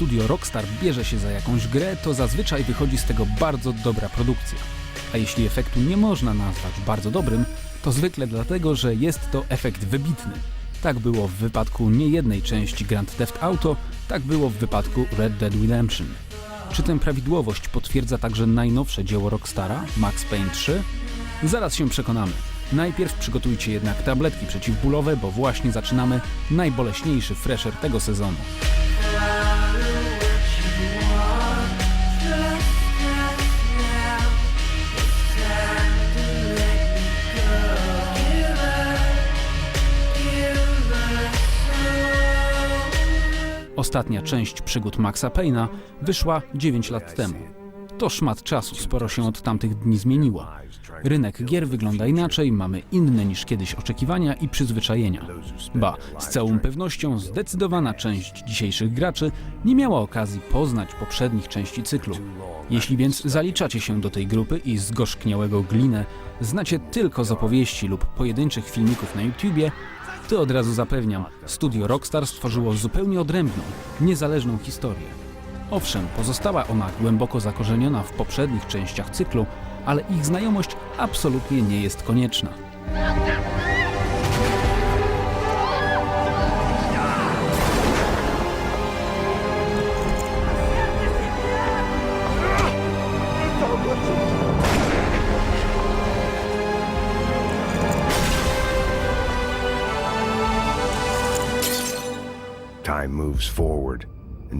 Studio Rockstar bierze się za jakąś grę, to zazwyczaj wychodzi z tego bardzo dobra produkcja. A jeśli efektu nie można nazwać bardzo dobrym, to zwykle dlatego, że jest to efekt wybitny. Tak było w wypadku niejednej części Grand Theft Auto, tak było w wypadku Red Dead Redemption. Czy tę prawidłowość potwierdza także najnowsze dzieło Rockstara, Max Payne 3? Zaraz się przekonamy. Najpierw przygotujcie jednak tabletki przeciwbólowe, bo właśnie zaczynamy najboleśniejszy fresher tego sezonu. Ostatnia część przygód Maxa Payne'a wyszła 9 lat temu. To szmat czasu, sporo się od tamtych dni zmieniło. Rynek gier wygląda inaczej, mamy inne niż kiedyś oczekiwania i przyzwyczajenia. Ba, z całą pewnością zdecydowana część dzisiejszych graczy nie miała okazji poznać poprzednich części cyklu. Jeśli więc zaliczacie się do tej grupy i zgorzkniałego glinę znacie tylko z opowieści lub pojedynczych filmików na YouTubie, to od razu zapewniam, studio Rockstar stworzyło zupełnie odrębną, niezależną historię. Owszem, pozostała ona głęboko zakorzeniona w poprzednich częściach cyklu, ale ich znajomość absolutnie nie jest konieczna.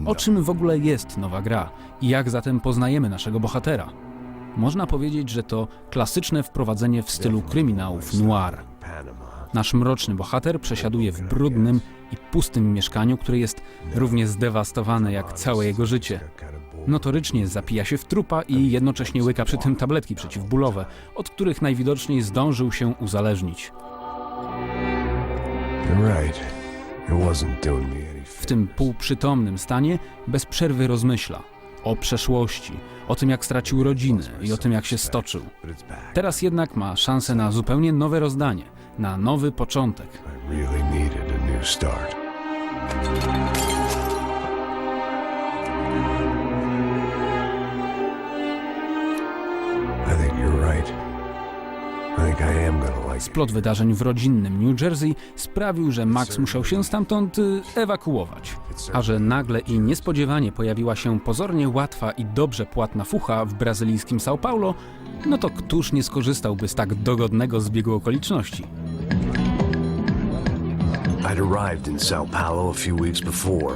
O czym w ogóle jest nowa gra i jak zatem poznajemy naszego bohatera? Można powiedzieć, że to klasyczne wprowadzenie w stylu kryminałów noir. Nasz mroczny bohater przesiaduje w brudnym i pustym mieszkaniu, które jest równie zdewastowane jak całe jego życie. Notorycznie zapija się w trupa i jednocześnie łyka przy tym tabletki przeciwbólowe, od których najwidoczniej zdążył się uzależnić. You're right. It wasn't doing me any W tym półprzytomnym stanie bez przerwy rozmyśla o przeszłości, o tym jak stracił rodzinę i o tym jak się stoczył. Teraz jednak ma szansę na zupełnie nowe rozdanie, na nowy początek. Splot wydarzeń w rodzinnym New Jersey sprawił, że Max musiał się stamtąd y, ewakuować. A że nagle i niespodziewanie pojawiła się pozornie łatwa i dobrze płatna fucha w brazylijskim São Paulo, no to któż nie skorzystałby z tak dogodnego zbiegu okoliczności? I'd arrived in Sao Paulo a few weeks before.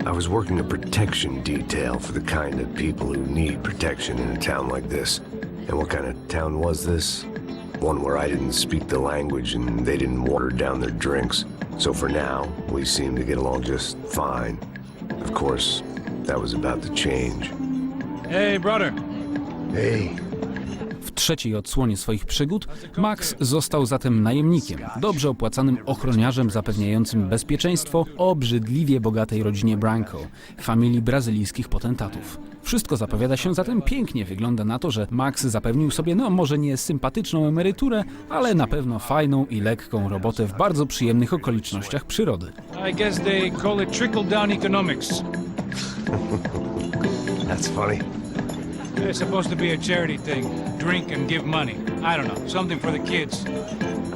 I was working a protection detail for the kind of people who need protection in a town like this. And what kind of town was this? One where I didn't speak the language and they didn't water down their drinks. So for now, we seem to get along just fine. Of course, that was about to change. Hey, brother. Hey, W trzeciej odsłonie swoich przygód Max został zatem najemnikiem, dobrze opłacanym ochroniarzem zapewniającym bezpieczeństwo obrzydliwie bogatej rodzinie Branco, familii brazylijskich potentatów. Wszystko zapowiada się zatem pięknie. Wygląda na to, że Max zapewnił sobie, no może nie sympatyczną emeryturę, ale na pewno fajną i lekką robotę w bardzo przyjemnych okolicznościach przyrody. I guess they call it trickle down economics. that's funny. It's supposed to be a charity thing. Drink and give money. I don't know, something for the kids.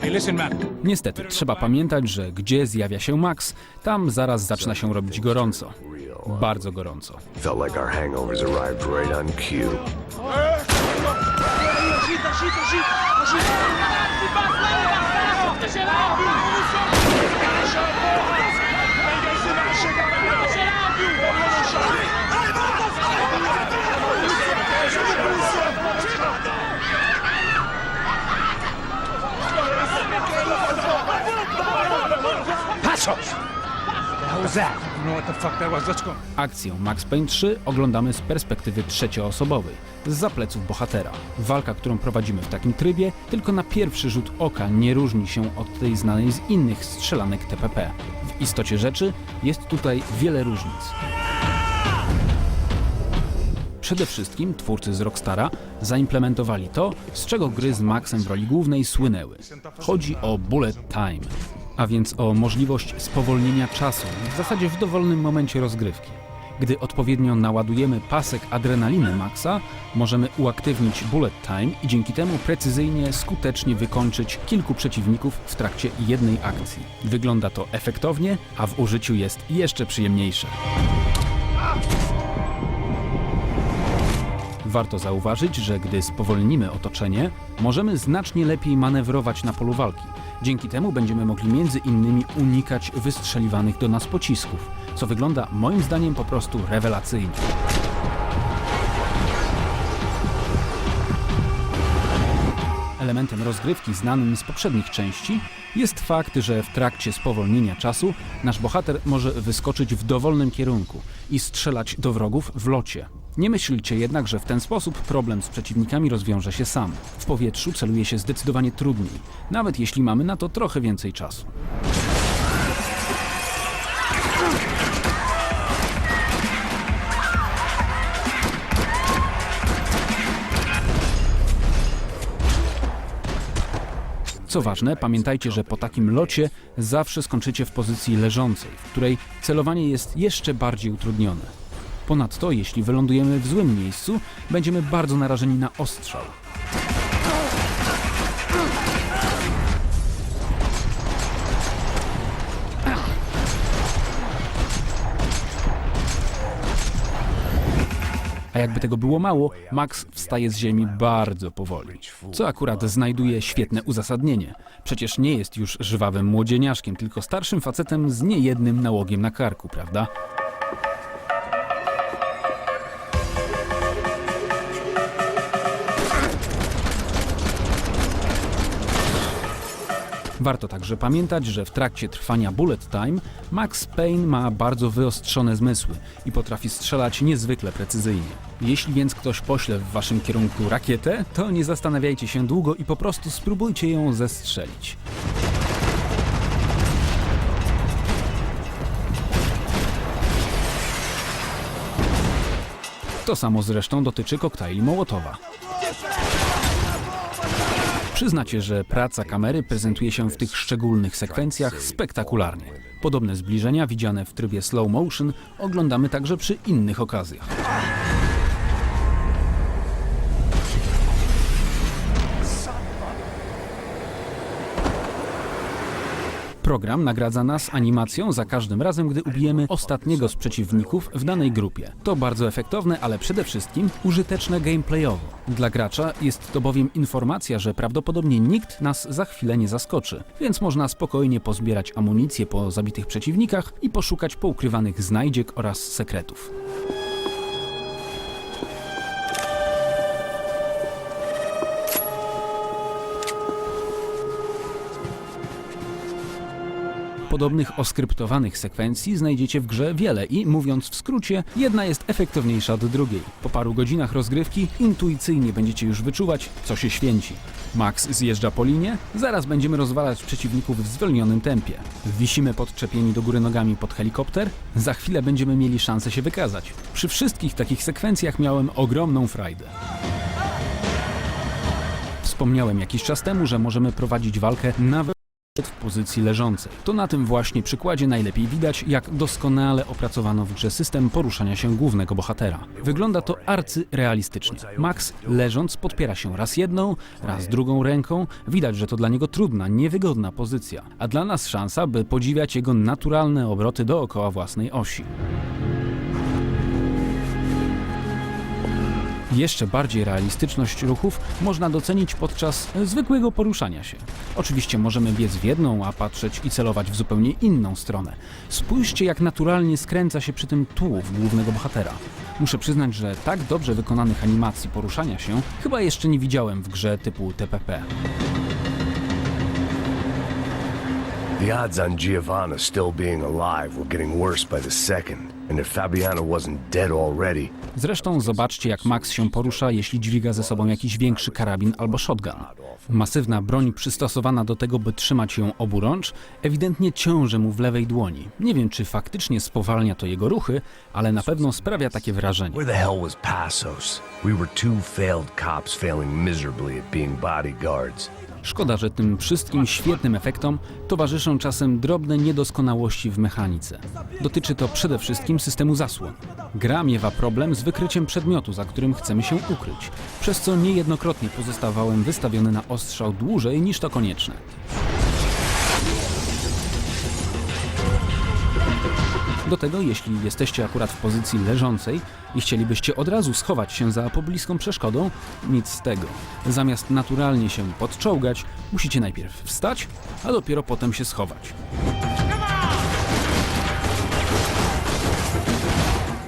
Hey, listen, man. Niestety, trzeba pamiętać, że gdzie zjawia się Max, tam zaraz zaczyna się robić gorąco. Bardzo gorąco. Felt like our hangovers arrived right on cue know what the fuck that was? Let's go. Akcję Max Payne 3 oglądamy z perspektywy trzecioosobowej, z zapleców bohatera. Walka, którą prowadzimy w takim trybie, tylko na pierwszy rzut oka nie różni się od tej znanej z innych strzelanek TPP. W istocie rzeczy jest tutaj wiele różnic. Przede wszystkim twórcy z Rockstara zaimplementowali to, z czego gry z Maxem w roli głównej słynęły. Chodzi o bullet time, a więc o możliwość spowolnienia czasu, w zasadzie w dowolnym momencie rozgrywki. Gdy odpowiednio naładujemy pasek adrenaliny Maxa, możemy uaktywnić bullet time i dzięki temu precyzyjnie, skutecznie wykończyć kilku przeciwników w trakcie jednej akcji. Wygląda to efektownie, a w użyciu jest jeszcze przyjemniejsze. Warto zauważyć, że gdy spowolnimy otoczenie, możemy znacznie lepiej manewrować na polu walki. Dzięki temu będziemy mogli między innymi unikać wystrzeliwanych do nas pocisków, co wygląda moim zdaniem po prostu rewelacyjnie. Elementem rozgrywki znanym z poprzednich części jest fakt, że w trakcie spowolnienia czasu nasz bohater może wyskoczyć w dowolnym kierunku i strzelać do wrogów w locie. Nie myślcie jednak, że w ten sposób problem z przeciwnikami rozwiąże się sam. W powietrzu celuje się zdecydowanie trudniej, nawet jeśli mamy na to trochę więcej czasu. Co ważne, pamiętajcie, że po takim locie zawsze skończycie w pozycji leżącej, w której celowanie jest jeszcze bardziej utrudnione. Ponadto, jeśli wylądujemy w złym miejscu, będziemy bardzo narażeni na ostrzał. A jakby tego było mało, Max wstaje z ziemi bardzo powoli, co akurat znajduje świetne uzasadnienie. Przecież nie jest już żywawym młodzieniaszkiem, tylko starszym facetem z niejednym nałogiem na karku, prawda? Warto także pamiętać, że w trakcie trwania bullet time Max Payne ma bardzo wyostrzone zmysły i potrafi strzelać niezwykle precyzyjnie. Jeśli więc ktoś pośle w waszym kierunku rakietę, to nie zastanawiajcie się długo i po prostu spróbujcie ją zestrzelić. To samo zresztą dotyczy koktajli Mołotowa. Przyznacie, że praca kamery prezentuje się w tych szczególnych sekwencjach spektakularnie. Podobne zbliżenia widziane w trybie slow motion oglądamy także przy innych okazjach. Program nagradza nas animacją za każdym razem, gdy ubijemy ostatniego z przeciwników w danej grupie. To bardzo efektowne, ale przede wszystkim użyteczne gameplayowo. Dla gracza jest to bowiem informacja, że prawdopodobnie nikt nas za chwilę nie zaskoczy, więc można spokojnie pozbierać amunicję po zabitych przeciwnikach i poszukać poukrywanych znajdziek oraz sekretów. Podobnych oskryptowanych sekwencji znajdziecie w grze wiele i, mówiąc w skrócie, jedna jest efektowniejsza od drugiej. Po paru godzinach rozgrywki intuicyjnie będziecie już wyczuwać, co się święci. Max zjeżdża po linie, zaraz będziemy rozwalać przeciwników w zwolnionym tempie. Wisimy podczepieni do góry nogami pod helikopter, za chwilę będziemy mieli szansę się wykazać. Przy wszystkich takich sekwencjach miałem ogromną frajdę. Wspomniałem jakiś czas temu, że możemy prowadzić walkę nawet w pozycji leżącej. To na tym właśnie przykładzie najlepiej widać, jak doskonale opracowano w grze system poruszania się głównego bohatera. Wygląda to arcyrealistycznie. Max leżąc podpiera się raz jedną, raz drugą ręką. Widać, że to dla niego trudna, niewygodna pozycja, a dla nas szansa, by podziwiać jego naturalne obroty dookoła własnej osi. Jeszcze bardziej realistyczność ruchów można docenić podczas zwykłego poruszania się. Oczywiście możemy biec w jedną, a patrzeć i celować w zupełnie inną stronę. Spójrzcie, jak naturalnie skręca się przy tym tułów głównego bohatera. Muszę przyznać, że tak dobrze wykonanych animacji poruszania się chyba jeszcze nie widziałem w grze typu TPP. The odds on Giovanna still being alive were getting worse by the second, Zresztą zobaczcie, jak Max się porusza, jeśli dźwiga ze sobą jakiś większy karabin albo shotgun. Masywna broń przystosowana do tego, by trzymać ją oburącz, ewidentnie ciąży mu w lewej dłoni. Nie wiem, czy faktycznie spowalnia to jego ruchy, ale na pewno sprawia takie wrażenie. where the hell was Passos? We were two failed cops failing miserably at being bodyguards. Szkoda, że tym wszystkim świetnym efektom towarzyszą czasem drobne niedoskonałości w mechanice. Dotyczy to przede wszystkim systemu zasłon. Gra miewa problem z wykryciem przedmiotu, za którym chcemy się ukryć, przez co niejednokrotnie pozostawałem wystawiony na ostrzał dłużej niż to konieczne. Do tego, jeśli jesteście akurat w pozycji leżącej i chcielibyście od razu schować się za pobliską przeszkodą, nic z tego. Zamiast naturalnie się podczołgać, musicie najpierw wstać, a dopiero potem się schować.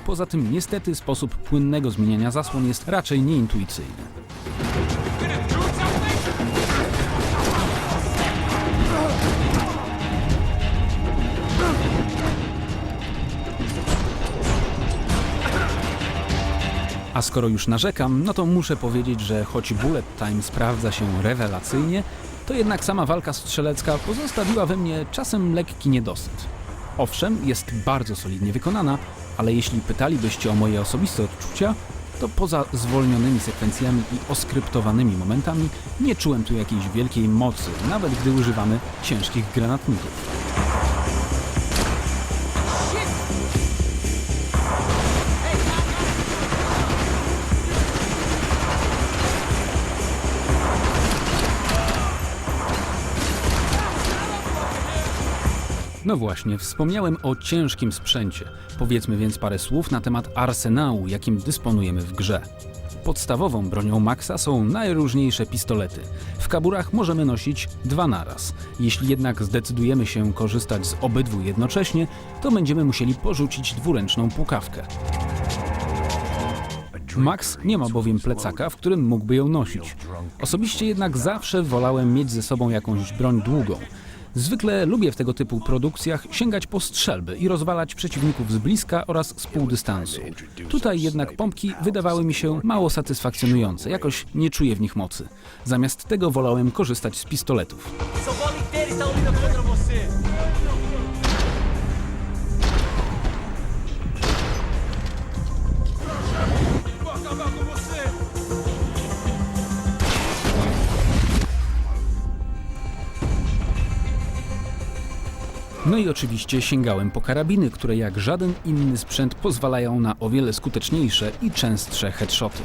Poza tym, niestety, sposób płynnego zmieniania zasłon jest raczej nieintuicyjny. A skoro już narzekam, no to muszę powiedzieć, że choć bullet time sprawdza się rewelacyjnie, to jednak sama walka strzelecka pozostawiła we mnie czasem lekki niedosyt. Owszem, jest bardzo solidnie wykonana, ale jeśli pytalibyście o moje osobiste odczucia, to poza zwolnionymi sekwencjami i oskryptowanymi momentami nie czułem tu jakiejś wielkiej mocy, nawet gdy używamy ciężkich granatników. No właśnie, wspomniałem o ciężkim sprzęcie. Powiedzmy więc parę słów na temat arsenału, jakim dysponujemy w grze. Podstawową bronią Maxa są najróżniejsze pistolety. W kaburach możemy nosić dwa naraz. Jeśli jednak zdecydujemy się korzystać z obydwu jednocześnie, to będziemy musieli porzucić dwuręczną pukawkę. Max nie ma bowiem plecaka, w którym mógłby ją nosić. Osobiście jednak zawsze wolałem mieć ze sobą jakąś broń długą. Zwykle lubię w tego typu produkcjach sięgać po strzelby i rozwalać przeciwników z bliska oraz z półdystansu. Tutaj jednak pompki wydawały mi się mało satysfakcjonujące, jakoś nie czuję w nich mocy. Zamiast tego wolałem korzystać z pistoletów. No i oczywiście sięgałem po karabiny, które jak żaden inny sprzęt pozwalają na o wiele skuteczniejsze i częstsze headshoty.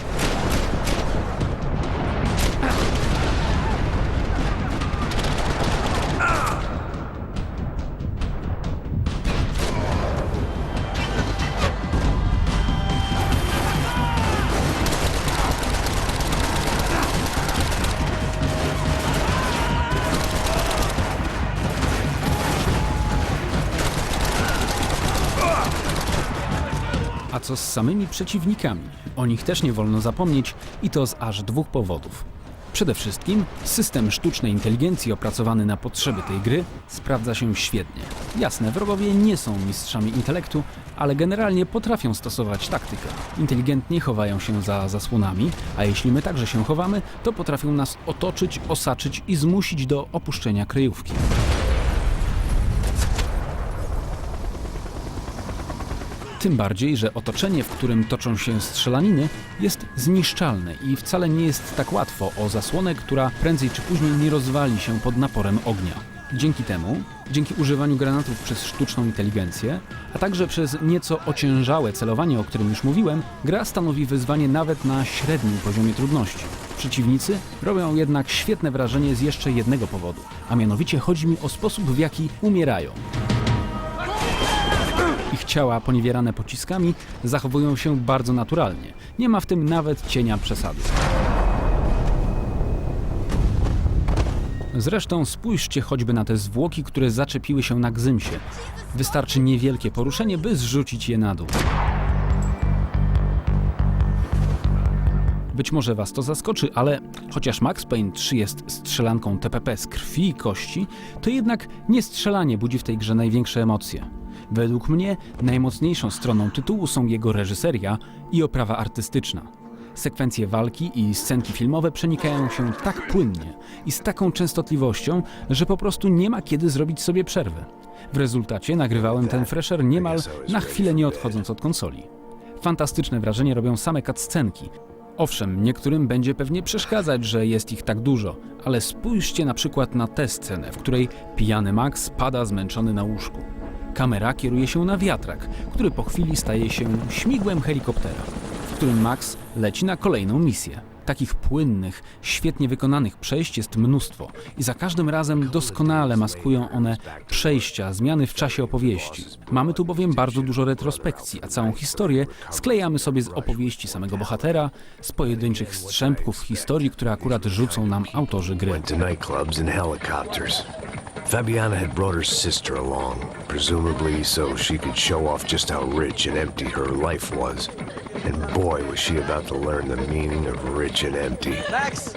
Z samymi przeciwnikami? O nich też nie wolno zapomnieć i to z aż dwóch powodów. Przede wszystkim system sztucznej inteligencji opracowany na potrzeby tej gry sprawdza się świetnie. Jasne, wrogowie nie są mistrzami intelektu, ale generalnie potrafią stosować taktykę. Inteligentnie chowają się za zasłonami, a jeśli my także się chowamy, to potrafią nas otoczyć, osaczyć i zmusić do opuszczenia kryjówki. Tym bardziej, że otoczenie, w którym toczą się strzelaniny, jest zniszczalne i wcale nie jest tak łatwo o zasłonę, która prędzej czy później nie rozwali się pod naporem ognia. Dzięki temu, dzięki używaniu granatów przez sztuczną inteligencję, a także przez nieco ociężałe celowanie, o którym już mówiłem, gra stanowi wyzwanie nawet na średnim poziomie trudności. Przeciwnicy robią jednak świetne wrażenie z jeszcze jednego powodu, a mianowicie chodzi mi o sposób, w jaki umierają. Ich ciała poniewierane pociskami zachowują się bardzo naturalnie. Nie ma w tym nawet cienia przesady. Zresztą spójrzcie choćby na te zwłoki, które zaczepiły się na gzymsie. Wystarczy niewielkie poruszenie, by zrzucić je na dół. Być może Was to zaskoczy, ale chociaż Max Payne 3 jest strzelanką TPP z krwi i kości, to jednak nie strzelanie budzi w tej grze największe emocje. Według mnie najmocniejszą stroną tytułu są jego reżyseria i oprawa artystyczna. Sekwencje walki i scenki filmowe przenikają się tak płynnie i z taką częstotliwością, że po prostu nie ma kiedy zrobić sobie przerwy. W rezultacie nagrywałem ten fresher niemal na chwilę nie odchodząc od konsoli. Fantastyczne wrażenie robią same cutscenki. Owszem, niektórym będzie pewnie przeszkadzać, że jest ich tak dużo, ale spójrzcie na przykład na tę scenę, w której pijany Max pada zmęczony na łóżku. Kamera kieruje się na wiatrak, który po chwili staje się śmigłem helikoptera, w którym Max leci na kolejną misję. Takich płynnych, świetnie wykonanych przejść jest mnóstwo i za każdym razem doskonale maskują one przejścia, zmiany w czasie opowieści. Mamy tu bowiem bardzo dużo retrospekcji, a całą historię sklejamy sobie z opowieści samego bohatera, z pojedynczych strzępków historii, które akurat rzucą nam autorzy gry. Fabiana had brought her sister along, presumably so she could show off just how rich and empty her life was. And boy, was she about to learn the meaning of rich Max!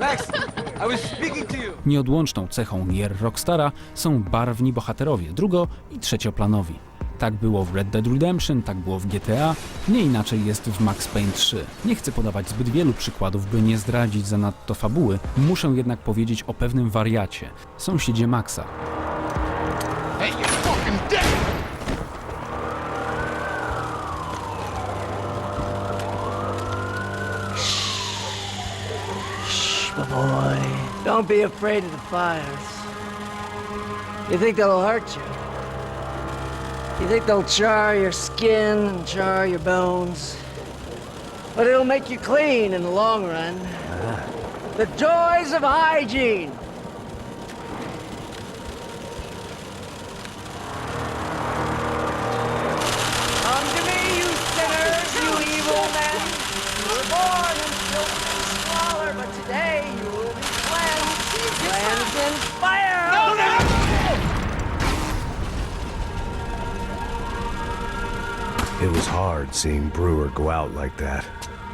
Max! I was speaking to you! Nieodłączną cechą gier Rockstara są barwni bohaterowie, drugo- i trzecioplanowi. Tak było w Red Dead Redemption, tak było w GTA, nie inaczej jest w Max Payne 3. Nie chcę podawać zbyt wielu przykładów, by nie zdradzić zanadto fabuły, muszę jednak powiedzieć o pewnym wariacie, sąsiedzie Maxa. Shh, my boy. Don't be afraid of the fires. You think they'll hurt you? You think they'll char your skin and char your bones? But it'll make you clean in the long run. Uh-huh. The joys of hygiene. Today you will be cleansed. Cleansed in fire. It was hard seeing Brewer go out like that.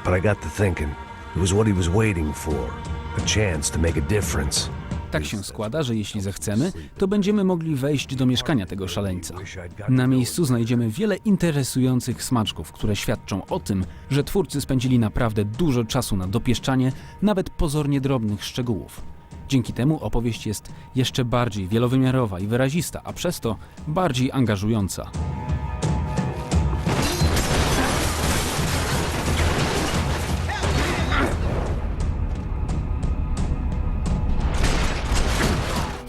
But I got to thinking, it was what he was waiting for. A chance to make a difference. Tak się składa, że jeśli zechcemy, to będziemy mogli wejść do mieszkania tego szaleńca. Na miejscu znajdziemy wiele interesujących smaczków, które świadczą o tym, że twórcy spędzili naprawdę dużo czasu na dopieszczanie nawet pozornie drobnych szczegółów. Dzięki temu opowieść jest jeszcze bardziej wielowymiarowa i wyrazista, a przez to bardziej angażująca.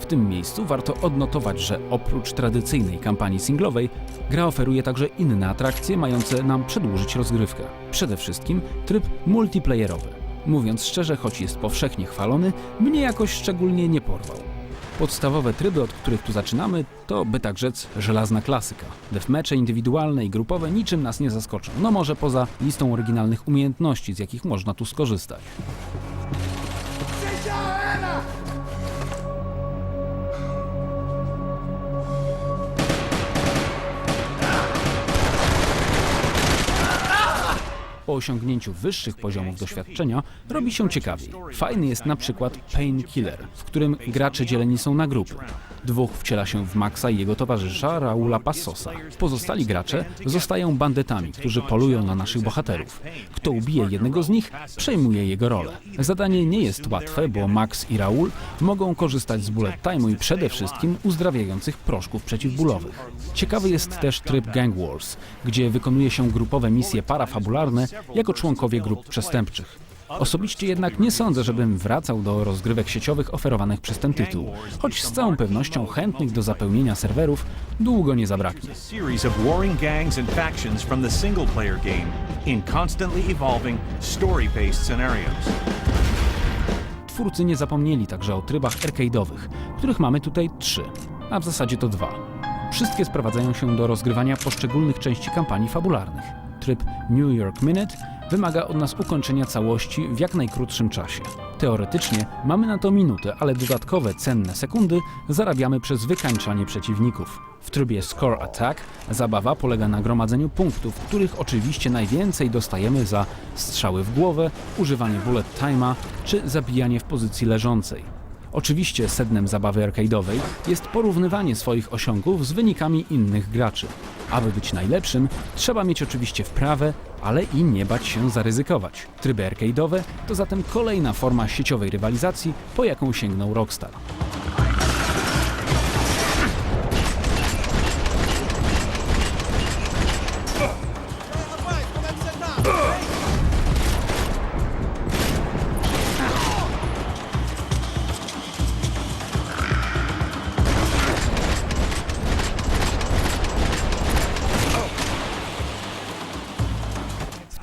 W tym miejscu warto odnotować, że oprócz tradycyjnej kampanii singlowej, gra oferuje także inne atrakcje mające nam przedłużyć rozgrywkę. Przede wszystkim tryb multiplayerowy. Mówiąc szczerze, choć jest powszechnie chwalony, mnie jakoś szczególnie nie porwał. Podstawowe tryby, od których tu zaczynamy, to by tak rzec żelazna klasyka. Deathmatche indywidualne i grupowe niczym nas nie zaskoczą, no może poza listą oryginalnych umiejętności, z jakich można tu skorzystać. Osiągnięciu wyższych poziomów doświadczenia robi się ciekawiej. Fajny jest na przykład Painkiller, w którym gracze dzieleni są na grupy. Dwóch wciela się w Maxa i jego towarzysza Raula Passosa. Pozostali gracze zostają bandytami, którzy polują na naszych bohaterów. Kto ubije jednego z nich, przejmuje jego rolę. Zadanie nie jest łatwe, bo Max i Raul mogą korzystać z bullet time'u i przede wszystkim uzdrawiających proszków przeciwbólowych. Ciekawy jest też tryb Gang Wars, gdzie wykonuje się grupowe misje parafabularne jako członkowie grup przestępczych. Osobiście jednak nie sądzę, żebym wracał do rozgrywek sieciowych oferowanych przez ten tytuł, choć z całą pewnością chętnych do zapełnienia serwerów długo nie zabraknie. Twórcy nie zapomnieli także o trybach arcade'owych, których mamy tutaj trzy, a w zasadzie to dwa. Wszystkie sprowadzają się do rozgrywania poszczególnych części kampanii fabularnych. Tryb New York Minute wymaga od nas ukończenia całości w jak najkrótszym czasie. Teoretycznie mamy na to minutę, ale dodatkowe cenne sekundy zarabiamy przez wykańczanie przeciwników. W trybie Score Attack zabawa polega na gromadzeniu punktów, których oczywiście najwięcej dostajemy za strzały w głowę, używanie bullet time'a czy zabijanie w pozycji leżącej. Oczywiście sednem zabawy arcade'owej jest porównywanie swoich osiągów z wynikami innych graczy. Aby być najlepszym, trzeba mieć oczywiście wprawę, ale i nie bać się zaryzykować. Tryby arcade'owe to zatem kolejna forma sieciowej rywalizacji, po jaką sięgnął Rockstar.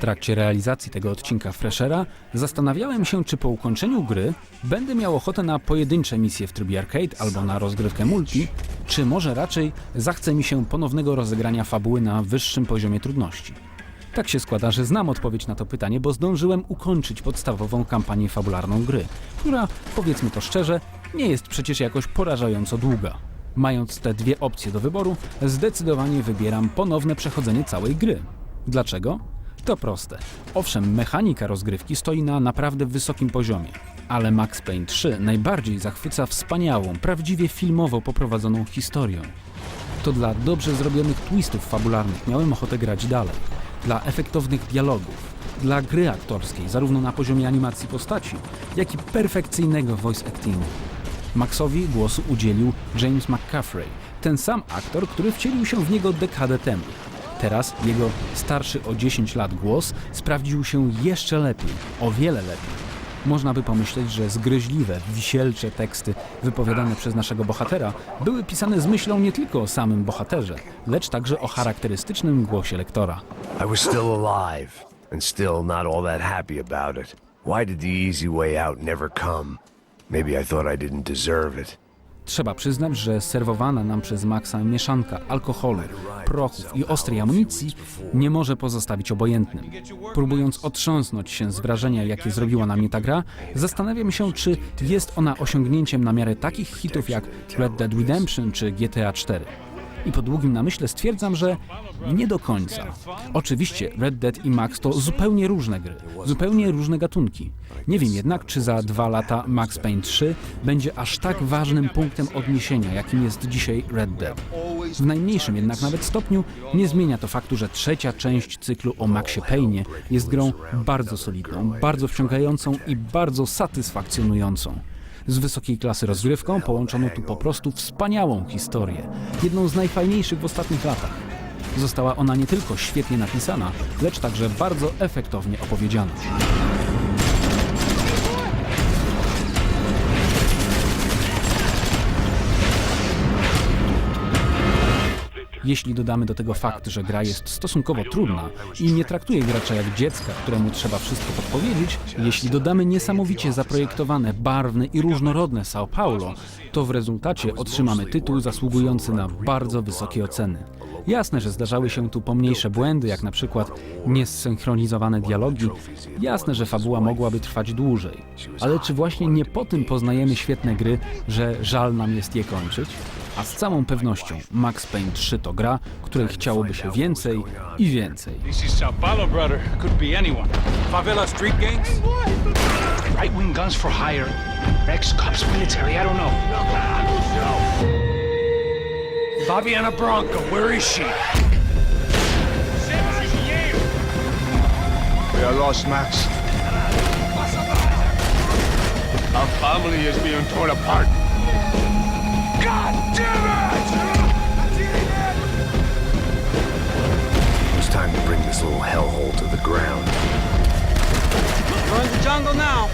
Trakcie realizacji tego odcinka Freshera zastanawiałem się, czy po ukończeniu gry będę miał ochotę na pojedyncze misje w trybie arcade albo na rozgrywkę multi, czy może raczej zachce mi się ponownego rozegrania fabuły na wyższym poziomie trudności. Tak się składa, że znam odpowiedź na to pytanie, bo zdążyłem ukończyć podstawową kampanię fabularną gry, która, powiedzmy to szczerze, nie jest przecież jakoś porażająco długa. Mając te dwie opcje do wyboru, zdecydowanie wybieram ponowne przechodzenie całej gry. Dlaczego? To proste. Owszem, mechanika rozgrywki stoi na naprawdę wysokim poziomie, ale Max Payne 3 najbardziej zachwyca wspaniałą, prawdziwie filmowo poprowadzoną historią. To dla dobrze zrobionych twistów fabularnych miałem ochotę grać dalej. Dla efektownych dialogów, dla gry aktorskiej, zarówno na poziomie animacji postaci, jak i perfekcyjnego voice actingu. Maxowi głosu udzielił James McCaffrey, ten sam aktor, który wcielił się w niego dekadę temu. Teraz jego starszy o 10 lat głos sprawdził się jeszcze lepiej, o wiele lepiej. Można by pomyśleć, że zgryźliwe, wisielcze teksty wypowiadane przez naszego bohatera były pisane z myślą nie tylko o samym bohaterze, lecz także o charakterystycznym głosie lektora. I was still alive, and still not all that happy about it. Why did the easy way out never come? Maybe I thought I didn't deserve it. Trzeba przyznać, że serwowana nam przez Maxa mieszanka alkoholu, prochów i ostrej amunicji nie może pozostawić obojętnym. Próbując otrząsnąć się z wrażenia, jakie zrobiła na mnie ta gra, zastanawiam się, czy jest ona osiągnięciem na miarę takich hitów jak Red Dead Redemption czy GTA 4. I po długim namyśle stwierdzam, że nie do końca. Oczywiście Red Dead i Max to zupełnie różne gry, zupełnie różne gatunki. Nie wiem jednak, czy za dwa lata Max Payne 3 będzie aż tak ważnym punktem odniesienia, jakim jest dzisiaj Red Dead. W najmniejszym jednak nawet stopniu nie zmienia to faktu, że trzecia część cyklu o Maxie Payne jest grą bardzo solidną, bardzo wciągającą i bardzo satysfakcjonującą. Z wysokiej klasy rozgrywką połączono tu po prostu wspaniałą historię, jedną z najfajniejszych w ostatnich latach. Została ona nie tylko świetnie napisana, lecz także bardzo efektownie opowiedziana. Jeśli dodamy do tego fakt, że gra jest stosunkowo trudna i nie traktuje gracza jak dziecka, któremu trzeba wszystko podpowiedzieć, jeśli dodamy niesamowicie zaprojektowane, barwne i różnorodne São Paulo, to w rezultacie otrzymamy tytuł zasługujący na bardzo wysokie oceny. Jasne, że zdarzały się tu pomniejsze błędy, jak na przykład niesynchronizowane dialogi. Jasne, że fabuła mogłaby trwać dłużej. Ale czy właśnie nie po tym poznajemy świetne gry, że żal nam jest je kończyć? A z całą pewnością Max Payne 3 to gra, której chciałoby się więcej i więcej. This is Sao Paulo, brother. Could be anyone. Favela street gangs? Right wing guns for hire. Ex cops military, I don't know. Fabiana Bronco, where is she? We are lost, Max. Our family is being torn apart. God damn it! It was time to bring this little hellhole to the ground. We're in the jungle now.